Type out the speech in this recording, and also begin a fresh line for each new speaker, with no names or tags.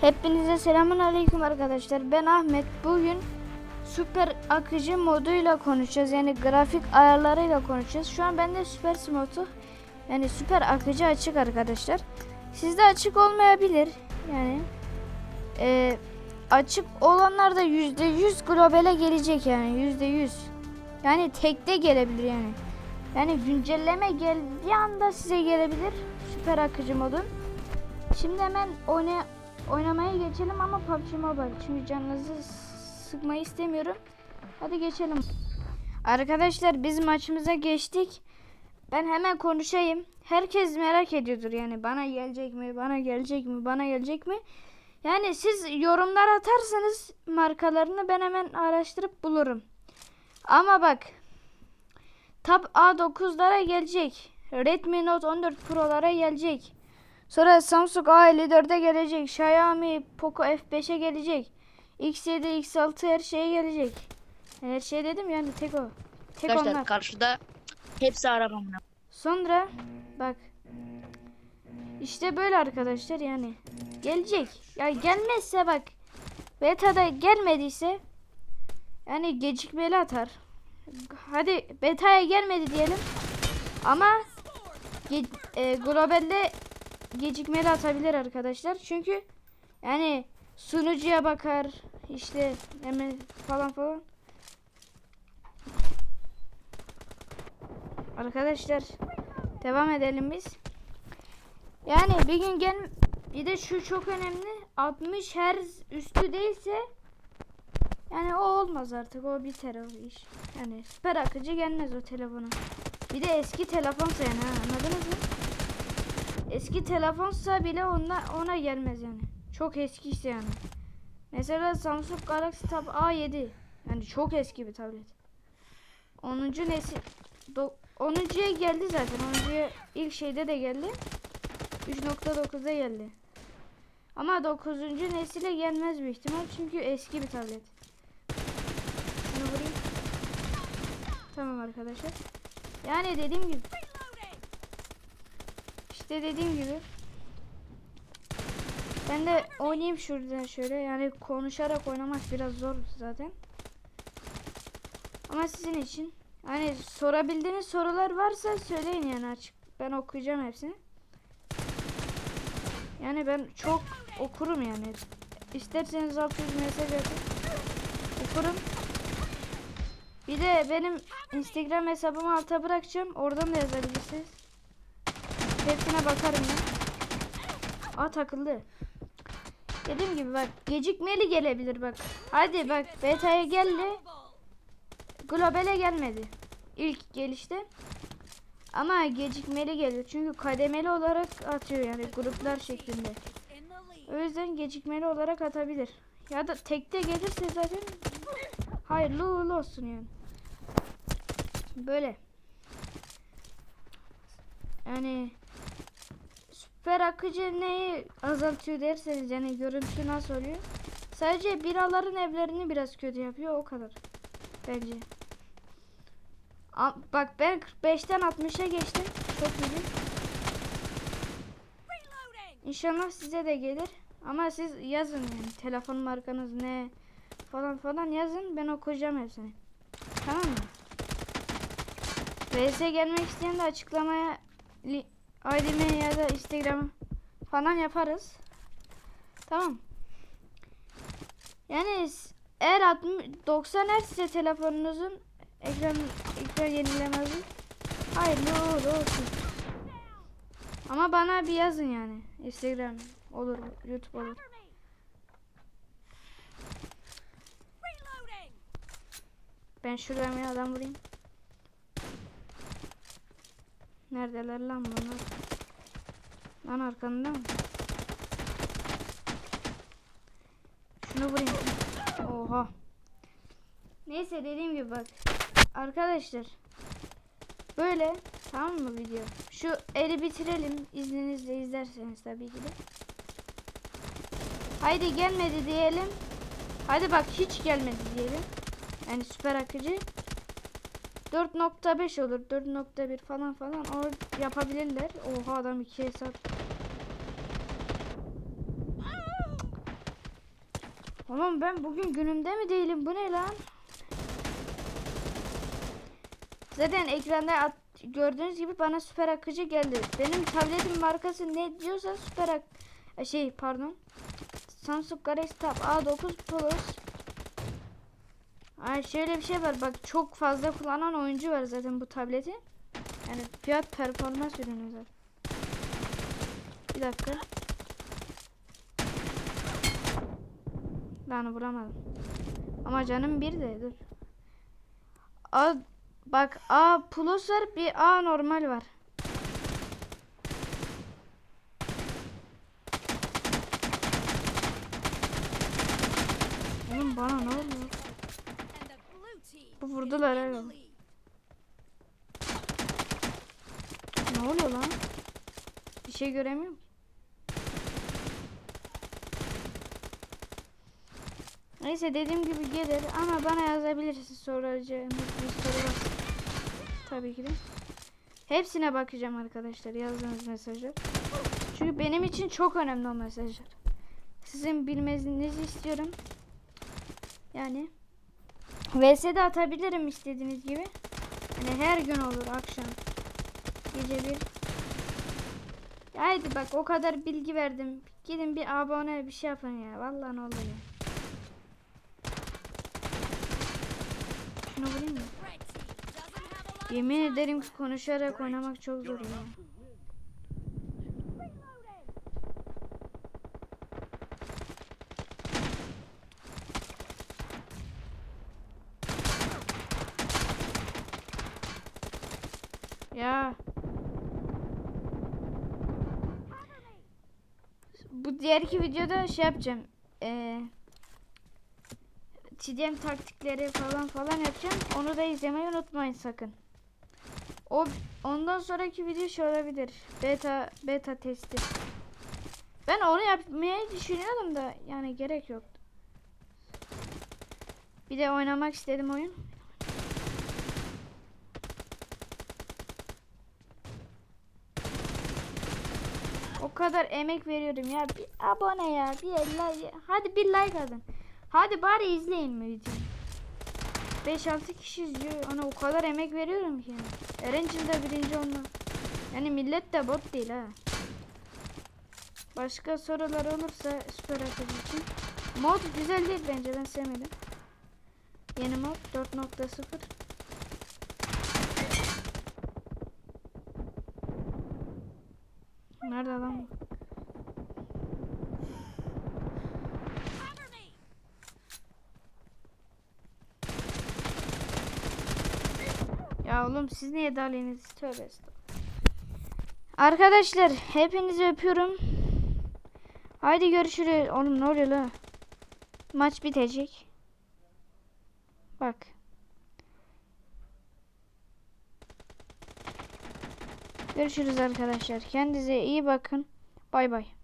Hepinize selamun aleyküm arkadaşlar. Ben Ahmet. Bugün süper akıcı moduyla konuşacağız. Yani grafik ayarlarıyla konuşacağız. Şu an bende süper smotu yani süper akıcı açık arkadaşlar. Sizde açık olmayabilir. Yani e, açık olanlar da %100 globale gelecek yani %100. Yani tekte gelebilir yani. Yani güncelleme geldiği anda size gelebilir süper akıcı modun. Şimdi hemen oyna oynamaya geçelim ama PUBG Mobile. Çünkü canınızı sıkmayı istemiyorum. Hadi geçelim. Arkadaşlar biz maçımıza geçtik. Ben hemen konuşayım. Herkes merak ediyordur yani bana gelecek mi, bana gelecek mi, bana gelecek mi? Yani siz yorumlar atarsanız markalarını ben hemen araştırıp bulurum. Ama bak Tab A9'lara gelecek. Redmi Note 14 Pro'lara gelecek. Sonra Samsung A54'e gelecek. Xiaomi Poco F5'e gelecek. X7, X6 her şeye gelecek. Her şey dedim yani tek o. Tek
Arkadaşlar
onlar.
karşıda hepsi arabamın.
Sonra bak. İşte böyle arkadaşlar yani. Gelecek. Ya gelmezse bak. Beta'da gelmediyse yani gecikmeli atar. Hadi beta'ya gelmedi diyelim. Ama e, globalde gecikmeli atabilir arkadaşlar. Çünkü yani sunucuya bakar işte hemen falan falan. Arkadaşlar devam edelim biz. Yani bir gün gel bir de şu çok önemli 60 Hz üstü değilse yani o olmaz artık o biter o iş. Yani süper akıcı gelmez o telefona. Bir de eski telefonsa yani ha, anladınız mı? Eski telefonsa bile ona, ona gelmez yani. Çok eskiyse yani. Mesela Samsung Galaxy Tab A7 yani çok eski bir tablet. 10. nesil do- 10.ya geldi zaten. 10.ya ilk şeyde de geldi. 3.9'da geldi. Ama 9. nesile gelmez büyük ihtimal çünkü eski bir tablet. Şunu vurayım. Tamam arkadaşlar. Yani dediğim gibi. İşte dediğim gibi. Ben de oynayayım şuradan şöyle. Yani konuşarak oynamak biraz zor zaten. Ama sizin için Hani sorabildiğiniz sorular varsa söyleyin yani açık. Ben okuyacağım hepsini. Yani ben çok okurum yani. İsterseniz 600 mesaj atın. Okurum. Bir de benim Instagram hesabımı alta bırakacağım. Oradan da yazabilirsiniz. Hepsine bakarım ben. Aa takıldı. Dediğim gibi bak gecikmeli gelebilir bak. Hadi bak beta'ya geldi. Globale gelmedi. İlk gelişte. Ama gecikmeli geliyor. Çünkü kademeli olarak atıyor yani gruplar şeklinde. O yüzden gecikmeli olarak atabilir. Ya da tekte gelirse zaten hayırlı uğurlu olsun yani. Böyle. Yani süper akıcı neyi azaltıyor derseniz yani görüntü nasıl oluyor? Sadece biraların evlerini biraz kötü yapıyor o kadar. Bence. A- Bak ben 45'ten 60'a geçtim. Çok iyi. İnşallah size de gelir. Ama siz yazın yani telefon markanız ne falan falan yazın ben okuyacağım hepsini. Tamam mı? VS gelmek isteyen de açıklamaya ID'me ya da Instagram falan yaparız. Tamam. Yani eğer 60, 90 Hz ise telefonunuzun ekran ekran yenilemezi hayırlı uğurlu olsun. Ama bana bir yazın yani. Instagram olur, YouTube olur. Ben şuradan bir adam vurayım. Neredeler lan bunlar? Lan arkanda mı? Şunu vurayım. Oha. Neyse dediğim gibi bak. Arkadaşlar. Böyle tamam mı video? Şu eli bitirelim. İzninizle izlerseniz tabii ki de. Haydi gelmedi diyelim. Hadi bak hiç gelmedi diyelim. Yani süper akıcı. 4.5 olur. 4.1 falan falan. O yapabilirler. Oha adam iki hesap. Oğlum ben bugün günümde mi değilim? Bu ne lan? Zaten ekranda at- gördüğünüz gibi bana süper akıcı geldi. Benim tabletin markası ne diyorsa süper ak şey pardon. Samsung Galaxy Tab A9 Plus. Ay şöyle bir şey var bak çok fazla kullanan oyuncu var zaten bu tableti. Yani fiyat performans ürünü zaten. Bir dakika. Lan vuramadım. Ama canım bir de dur. A bak A plus var bir A normal var. Oğlum bana ne oluyor? Bu vurdular herhalde. Ne oluyor lan? Bir şey göremiyorum. Neyse dediğim gibi gelir ama bana yazabilirsiniz soracağınız bir soru var. Tabii ki de. Hepsine bakacağım arkadaşlar yazdığınız mesajlar. Çünkü benim için çok önemli o mesajlar. Sizin bilmenizi istiyorum. Yani VS'de atabilirim istediğiniz gibi. Hani her gün olur akşam. Gece bir. Haydi bak o kadar bilgi verdim. Gidin bir abone bir şey yapın ya. Vallahi ne olur ya. Şunu vurayım mı? Yemin ederim konuşarak oynamak çok zor ya. Ya. Bu diğerki videoda şey yapacağım. Eee TDM taktikleri falan falan yapacağım. Onu da izlemeyi unutmayın sakın. O ondan sonraki video şey olabilir. Beta beta testi. Ben onu yapmayı düşünüyordum da yani gerek yoktu. Bir de oynamak istedim oyun. O kadar emek veriyorum ya. Bir abone ya. Bir like. Hadi bir like atın. Hadi bari izleyin videoyu. 5-6 kişi izliyor. Ana o kadar emek veriyorum ki. Yani. Erencil de birinci olma. Yani millet de bot değil ha. Başka sorular olursa süper akıcı için. Mod güzel değil bence ben sevmedim. Yeni mod 4.0. Nerede adam? Ya oğlum siz niye dalıyorsunuz? Tövbe. Arkadaşlar hepinizi öpüyorum. Haydi görüşürüz. Oğlum ne oluyor la? Maç bitecek. Bak. Görüşürüz arkadaşlar. Kendinize iyi bakın. Bay bay.